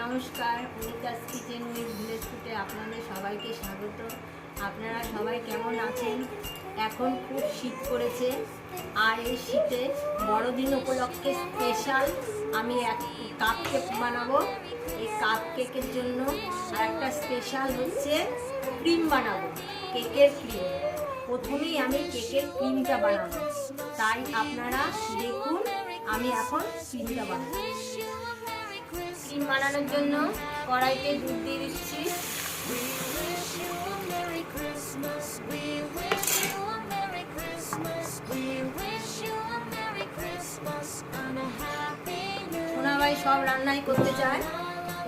নমস্কার, Anita's kitchen with village ফুটে আপনাদের সবাইকে স্বাগত। আপনারা সবাই কেমন আছেন? এখন খুব শীত পড়েছে, আর এই শীতে বড়দিন উপলক্ষে স্পেশাল আমি এক কাপ কেক বানাবো। এই কাপ কেকের জন্য আর একটা স্পেশাল হচ্ছে ক্রিম বানাবো কেকের ক্রিম প্রথমেই আমি কেকের ক্রিমটা বানাবো। তাই আপনারা দেখুন, আমি এখন ক্রিমটা বানাবো। ডিম বানানোর জন্য কড়াইতে দুধ দিয়ে দিচ্ছি। সোনাবাই সব রান্নাই করতে চায়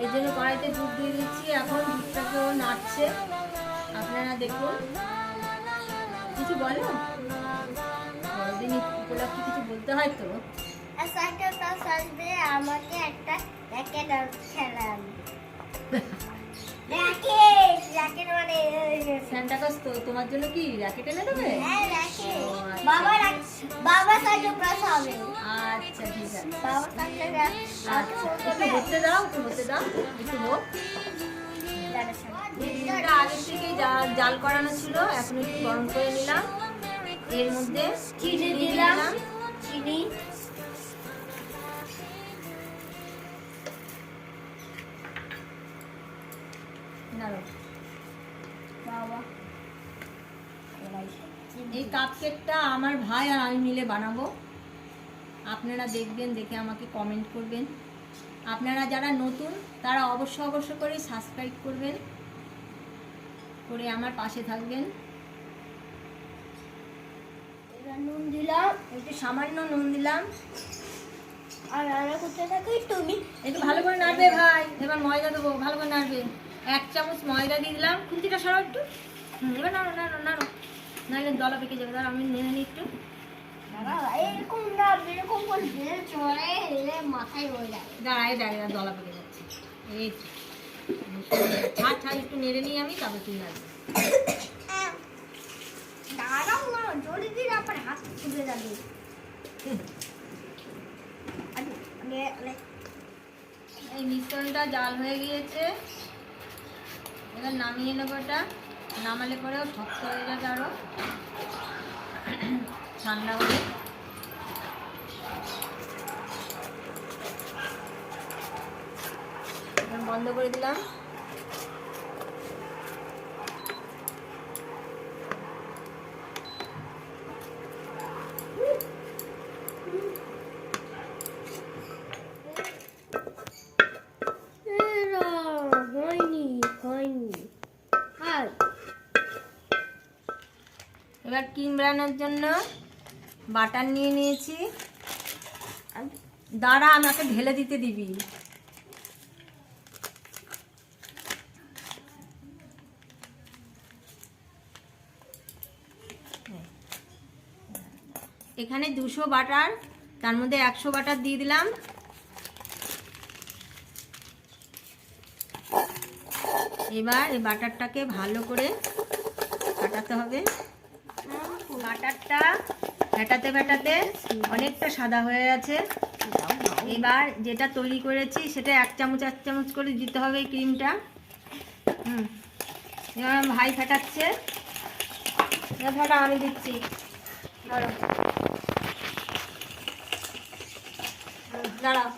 এই জন্য কড়াইতে দুধ দিয়ে দিচ্ছি। এখন দুধটাকেও নাড়ছে। আপনারা দেখুন। কিছু বলো? বড়দিন উপলক্ষে কিছু বলতে হয় তো? আমাকে একটা র্যাকেট খেলাম র্যাকেট র্যাকেট মানে স্যান্টা ক্লজ তো তোমার জন্য কি? র্যাকেট এনে দেবে? হ্যাঁ র্যাকেট আচ্ছা। বাবা বাবা হবে আচ্ছা ঠিক আছে। বাবা সাইকেল আচ্ছা একটু হতে দাও একটু দাও একটু হোক দুধটা আগে থেকে জাল করানো ছিল এখন একটু গরম করে নিলাম। এর মধ্যে চিনি দিলাম। চিনি। বাবা। এই কাপ কেকটা আমার ভাই আর আমি মিলে বানাবো। আপনারা দেখবেন, দেখে আমাকে কমেন্ট করবেন। আপনারা যারা নতুন, তারা অবশ্য অবশ্য করে সাবস্ক্রাইব করবেন। করে আমার পাশে থাকবেন। এবার নুন দিলাম, একটু সামান্য নুন দিলাম। আর রান্না করতে থাকি তুমি একটু ভালো করে নাড়বে ভাই। এবার ময়দা দেবো, ভালো করে নাড়বে। এক চামচ ময়দা দিয়ে দিলাম। খুন্তিটা সরাও একটু। এবার নাড়ো নাড়ো নাড়ো। নাহলে দলা পেকে যাবে। দাঁড়া আমি নেড়ে নিই একটু। এরকম না এরকম করে ঢেলে চলে এলে মাথায় হয়ে যায়। দাঁড়ায় দাঁড়িয়ে দলা পেকে যাচ্ছে। এই তো। ছাড় ছাড় একটু নেড়ে নিই আমি তারপর তুই দাঁড়াও না আপনার হাত ফুলে যাবে। এই মিশ্রণটা জাল হয়ে গিয়েছে। এবার নামিয়ে নেব এটা। নামালে পরেও শক্ত হয়ে যাবে আরও ঠান্ডা হলে। বন্ধ করে দিলাম। এবার ক্রিম বানানোর জন্য বাটার নিয়ে নিয়েছি। দাঁড়া, আমাকে ঢেলে দিতে দিবি। এখানে দুশো বাটার, তার মধ্যে একশো বাটার দিয়ে দিলাম। এবার এই বাটারটাকে ভালো করে ফাটাতে হবে। বাটারটা ফেটাতে ফেটাতে অনেকটা সাদা হয়ে গেছে। এবার যেটা তৈরি করেছি সেটা এক চামচ এক চামচ করে দিতে হবে এই ক্রিমটা। হুম, এবার ভাই ফেটাচ্ছে। ফেটা, আমি দিচ্ছি। ধরো দাঁড়াও।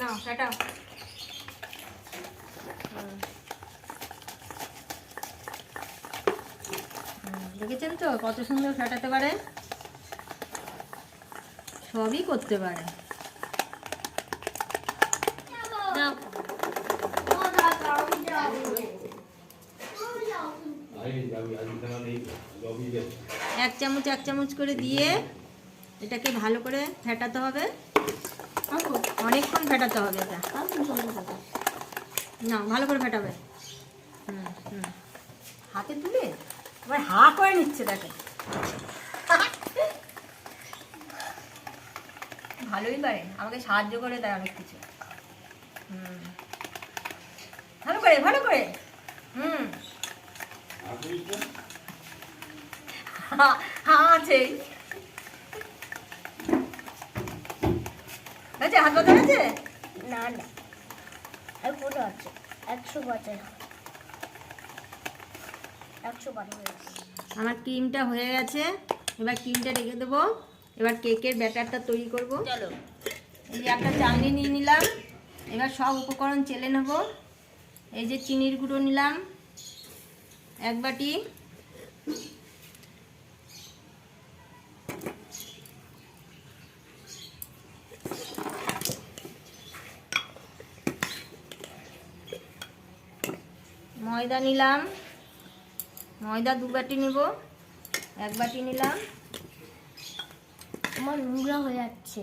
না ফেটাও হুম হুম, দেখেছেন তো? কত সুন্দর ফাটাতে পারে? সবই করতে পারে। এক চামচ এক চামচ করে দিয়ে এটাকে ভালো করে ফেটাতে হবে। অনেকক্ষণ ফেটাতে হবে এটা। না, ভালো করে ফেটাবে। হুম হুম। হাতে তুলে? এবার হা করে নিচ্ছে, দেখে। ভালোই পারে, আমাকে সাহায্য করে দেয় অনেক কিছু। হুম। ভালো করে ভালো করে। হুম। হা- হা আছে। হয়েছে হাত পাতা হয়েছে না না। এখনও আছে? একশো বছর। আমার ক্রিমটা হয়ে গেছে। এবার ক্রিমটা রেখে দেবো। এবার কেকের ব্যাটারটা তৈরি করব। চলো। এই যে একটা চালনি নিয়ে নিলাম। এবার সব উপকরণ চেলে নেব। এই যে চিনির গুঁড়ো নিলাম। এক বাটি। ময়দা নিলাম। ময়দা দু বাটি নেব এক বাটি নিলাম। আমার নোংরা হয়ে যাচ্ছে।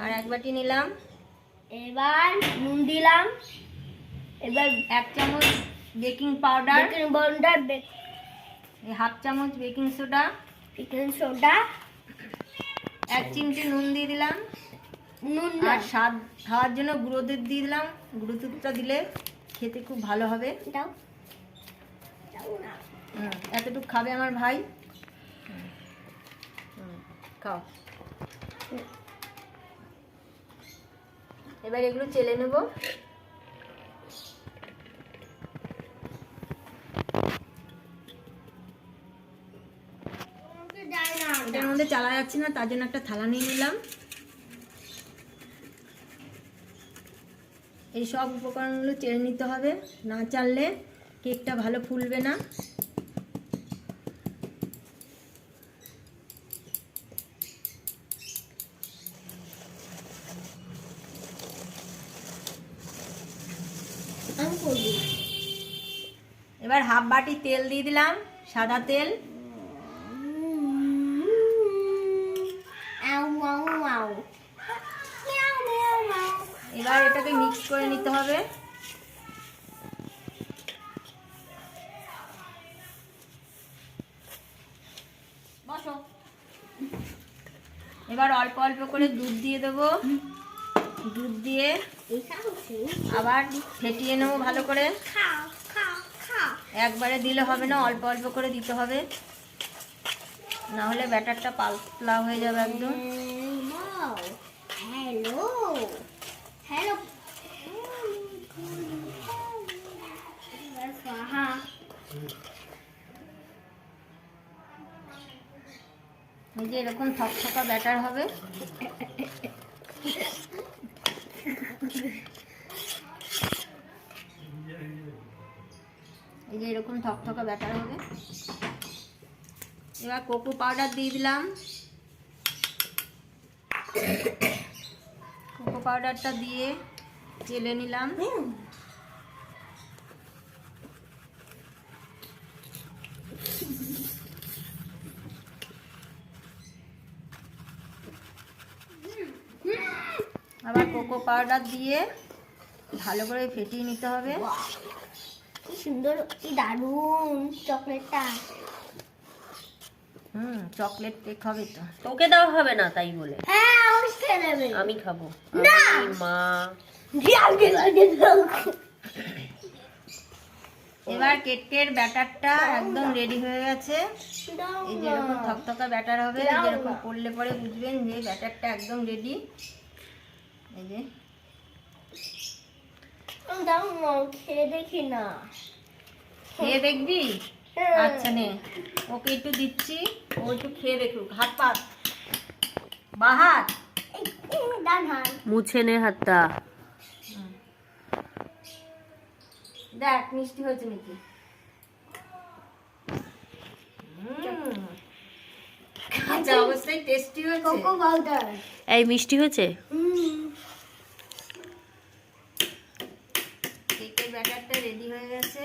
আর এক বাটি নিলাম। এবার নুন দিলাম। এবার এক চামচ baking powder. Baking powder half চামচ বেকিং সোডা। Baking soda. এক চিমটি নুন দিয়ে দিলাম। নুন আর স্বাদ খাওয়ার জন্য গুঁড়ো দুধ দিয়ে দিলাম। গুঁড়ো দুধটা দিলে খেতে খুব ভালো হবে। দাও। হুম, এতটুকু খাবে আমার ভাই। খাও। এবার এগুলো চেলে নেব। এটার মধ্যে চালা যাচ্ছে না তার জন্য একটা থালা নিয়ে নিলাম। এই সব উপকরণগুলো চেলে নিতে হবে। না চাললে কেকটা ভালো ফুলবে না। এবার হাফ বাটি তেল দিয়ে দিলাম, সাদা তেল। এবার অল্প অল্প করে দুধ দিয়ে দেবো। দুধ দিয়ে আবার ফেটিয়ে নেব ভালো করে। একবারে দিলে হবে না, অল্প অল্প করে দিতে হবে। না হলে ব্যাটারটা পাতলা হয়ে যাবে একদম। যে এরকম থকথকা ব্যাটার হবে। এই যে এরকম থকথকা ব্যাটার হবে। এবার কোকো পাউডার দিয়ে দিলাম। কোকো পাউডারটা দিয়ে চেলে নিলাম আবার কোকো পাউডার দিয়ে ভালো করে ফেটিয়ে নিতে হবে। কি সুন্দর কি দারুণ চকলেটটা। হুম চকলেট কেক হবে তো। তোকে দেওয়া হবে না তাই বলে। হ্যাঁ আমি খেয়ে নেবে। আমি খাব। মা। এবার কেকের ব্যাটারটা একদম রেডি হয়ে গেছে। এই যে এরকম থকথকা ব্যাটার হবে এই যেরকম। করলে পরে বুঝবেন যে ব্যাটারটা একদম রেডি এই যে খেয়ে দেখি না খেয়ে দেখবি। আচ্ছা নে ওকে একটু দিচ্ছি ও একটু খেয়ে দেখুক হাত পা বাহাত মুছে নে হাতটা দেখ মিষ্টি হয়েছে নাকি হুম। আচ্ছা অবশ্যই টেস্টি হয়েছে কোকো পাউডার এই মিষ্টি হয়েছে হুম কেকের ব্যাটারটা রেডি হয়ে গেছে।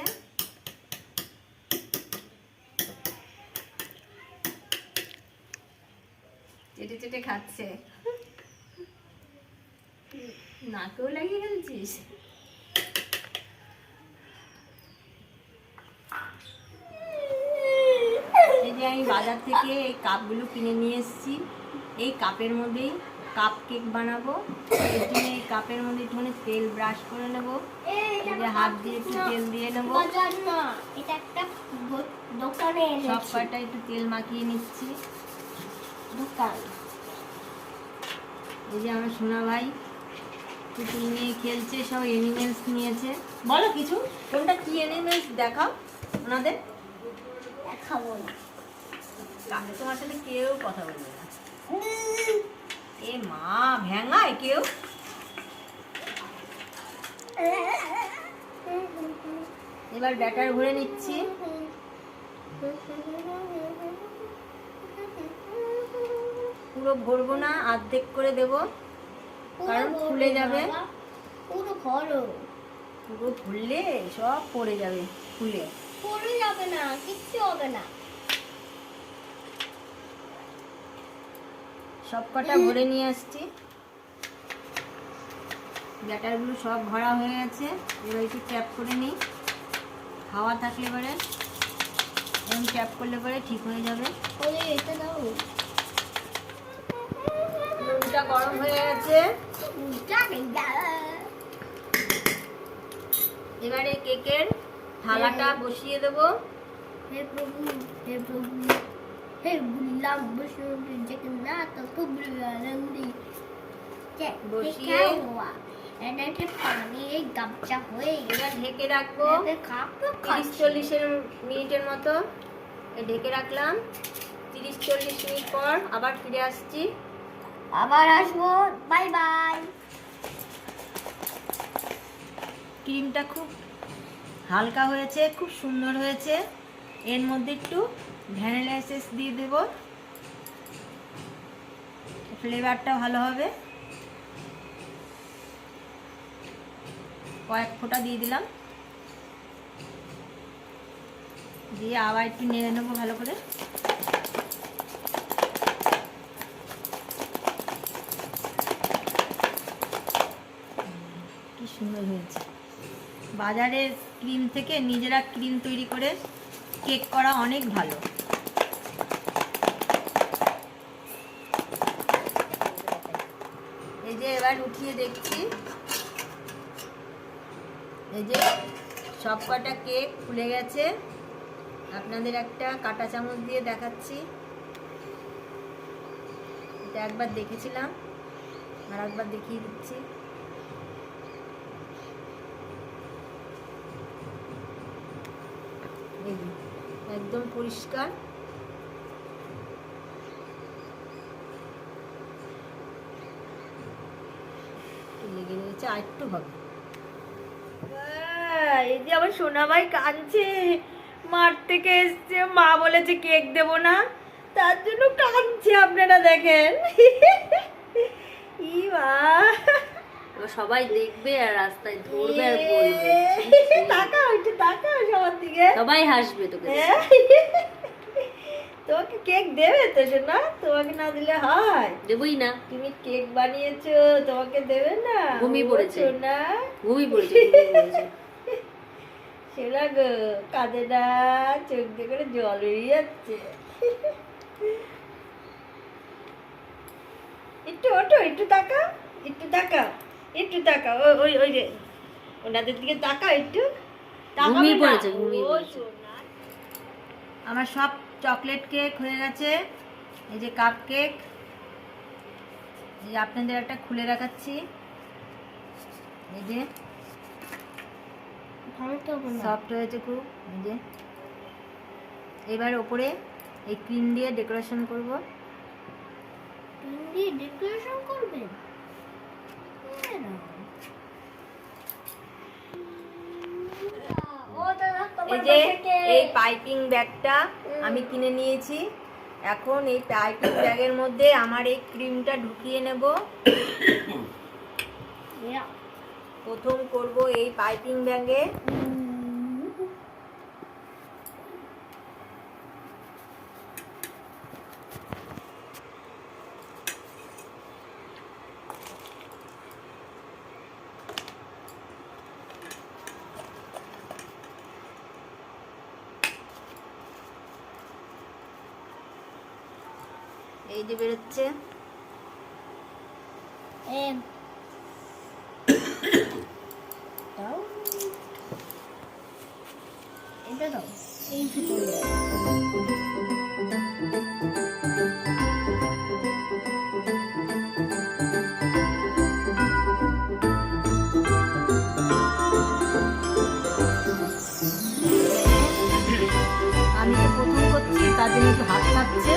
চেটে চেটে খাচ্ছে। নাকেও লাগিয়ে ফেলছিস? এই আমি বাজার থেকে এই কাপগুলো কিনে নিয়ে এসেছি। এই কাপের মধ্যেই কাপ কেক বানাবো। এর জন্য এই কাপের মধ্যে একটুখানি তেল ব্রাশ করে নেব। হাত দিয়ে একটু তেল দিয়ে নেব। এটা একটা দোকানে সব কয়টা একটু তেল মাখিয়ে নিচ্ছি। দোকান। এই যে আমার সোনা ভাই পুতুল নিয়ে খেলছে সব এনিমেলস নিয়েছে। বলো কিছু কোনটা কি এনিমেলস দেখাও ওনাদের? খাব না। তোমার সাথে কেউ কথা বলবে না। এ মা ভ্যাঙায় কেউ? এবার ব্যাটার ভরে নিচ্ছি। পুরো ভরবো না অর্ধেক করে দেবো। কারণ ফুলে যাবে। পুরো ঘরও পুরো ফুললে সব পড়ে যাবে ফুলে পড়ে যাবে না কিচ্ছু হবে না। সব কটা ভরে নিয়ে আসছি। ব্যাটারগুলো সব ভরা হয়ে গেছে। এবার একটু ট্যাপ করে নিই। হাওয়া থাকলে পরে এরকম ট্যাপ করলে পরে ঠিক হয়ে যাবে। এটা দাও। নুনটা গরম হয়ে গেছে। এবারে কেকের থালাটা হ্যাঁ। বসিয়ে দেবো। হে প্রভু হে প্রভু। ঢেকে রাখব তিরিশ চল্লিশের মিনিটের মতো ঢেকে রাখলাম তিরিশ চল্লিশ মিনিট পর আবার ফিরে আসছি আবার আসব বাই বাই ক্রিমটা খুব হালকা হয়েছে খুব সুন্দর হয়েছে। এর মধ্যে একটু ভ্যানিলা এসেস দিয়ে দেব। ফ্লেভারটা ভালো হবে। কয়েক ফোঁটা দিয়ে দিলাম। দিয়ে আবার একটু নেড়ে নেব ভালো করে। কি সুন্দর হয়েছে। বাজারের ক্রিম থেকে নিজেরা ক্রিম তৈরি করে কেক করা অনেক ভালো এই যে এবার উঠিয়ে দেখছি। এই যে সব কটা কেক ফুলে গেছে। আপনাদের একটা কাঁটা চামচ দিয়ে দেখাচ্ছি। এটা একবার দেখেছিলাম, আর একবার দেখিয়ে দিচ্ছি। একদম পরিষ্কার একটু রয়েছে আর একটু হবে। এই যে আমার সোনা ভাই কাঁদছে। মার থেকে এসছে। মা বলেছে কেক দেব না। তার জন্য কাঁদছে আপনারা দেখেন। ই মা। সবাই দেখবে আর রাস্তায় ধরবে আর বলবে। তাকাও একটু তাকাও সবার দিকে। সবাই হাসবে তোকে তোমাকে কেক দেবে তো সোনা? তোমাকে না দিলে হয়। দেবই না। তুমি কেক বানিয়েছো তোমাকে দেবে না। ঘুমিয়ে পড়েছে। না ঘুমিয়ে পড়েছে সেটা গো কাঁদে না চোখ দিয়ে করে জল বেরিয়ে যাচ্ছে। একটু ওঠো একটু তাকা একটু তাকা একটু তাকা ও- ওই ওই যে ওনাদের দিকে একটু। ঘুমিয়ে পড়েছে ঘুমিয়ে পড়েছে। আমার সব চকলেট কেক হয়ে গেছে। এই যে কাপ কেক। এই যে আপনাদের একটা খুলে দেখাচ্ছি। এই যে সফট হয়েছে খুব। এই যে এবার ওপরে এই ক্রিম দিয়ে ডেকোরেশন করব। তুমি ডেকোরেশন করবেন? এই যে এই পাইপিং ব্যাগটা আমি কিনে নিয়েছি। এখন এই পাইপিং ব্যাগের মধ্যে আমার এই ক্রিমটা ঢুকিয়ে নেব। প্রথম করব এই পাইপিং ব্যাগে এই বেরোচ্ছে আমি প্রথম করছি তার জন্য একটু হাত কাটছে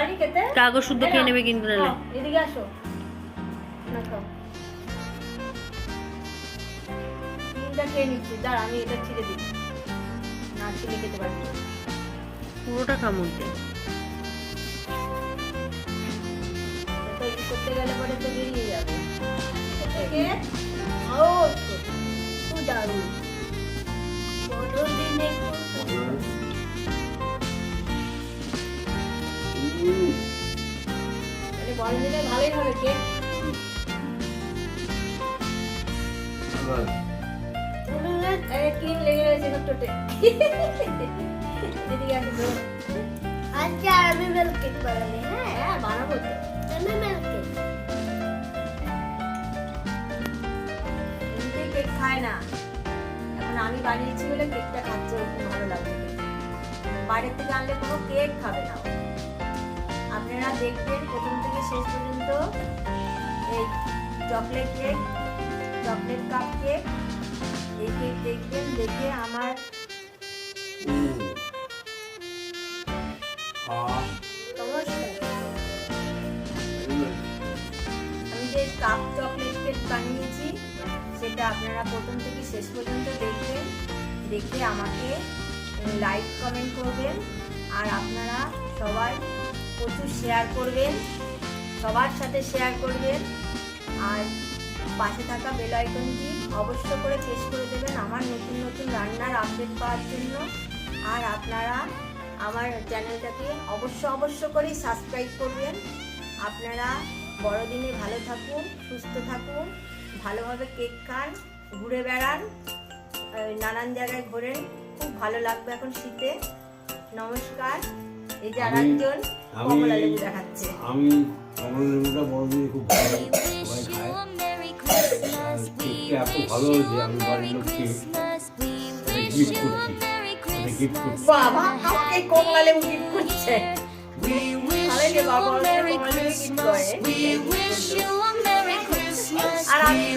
এই ভিতরে কাগজ শুদ্ধ খেয়ে নেবে কিন্তু নাহলে এদিকে আসো। না খাও। ডিমটা খেয়ে নিচ্ছি। দাঁড়া আমি এটা ছিঁড়ে দিই। না ছিঁড়ে খেতে পারছি পুরোটা কামড় দে করতে গেলে পরে তো বেরিয়ে যাবে। ও দারুণ। মানে ভালোই হবে কেক আরে ক্রিম লেগে গেছে ঠোঁটে এদিকে আসো তো। আজকে আমি মিল্ক কেক বানাবি হ্যাঁ? হ্যাঁ বানাবো তো। আমি মিল্ক কেক কেক খায় না। এখন আমি বানিয়েছি বলে কেকটা খাচ্ছে ভালো লাগছে। বাইরের থেকে আনলে কোনো কেক খাবে না। আপনারা দেখবেন প্রথম থেকে শেষ পর্যন্ত এই chocolate cake chocolate cup cake এই কেক দেখবেন দেখে আমার আমি যে কাপ চকলেট কেক বানিয়েছি সেটা আপনারা প্রথম থেকে শেষ পর্যন্ত দেখবেন দেখে আমাকে লাইক কমেন্ট করবেন আর আপনারা সবাই প্রচুর শেয়ার করবেন, সবার সাথে শেয়ার করবেন, আর পাশে থাকা বেল আইকনটি অবশ্য করে প্রেস করে দেবেন আমার নতুন নতুন রান্নার আপডেট পাওয়ার জন্য। আর আপনারা আমার চ্যানেলটাকে অবশ্য অবশ্য করেই সাবস্ক্রাইব করবেন। আপনারা বড়দিনে ভালো থাকুন, সুস্থ থাকুন, ভালোভাবে কেক খান, ঘুরে বেড়ান নানান জায়গায় ঘোরেন। খুব ভালো লাগবে এখন শীতে। নমস্কার। এই যে আমি- আরেকজন কমলা লেবু দেখাচ্ছে। আমি কমলা লেবুটা বড়দিনে খুব ভালো সবাই খায়। এত ভালো হয়েছে আমি বাড়ির লোককে গিফট করছি। গিফট করছি। বাবা আমাকে কমলা লেবু গিফট করছে। আর আমি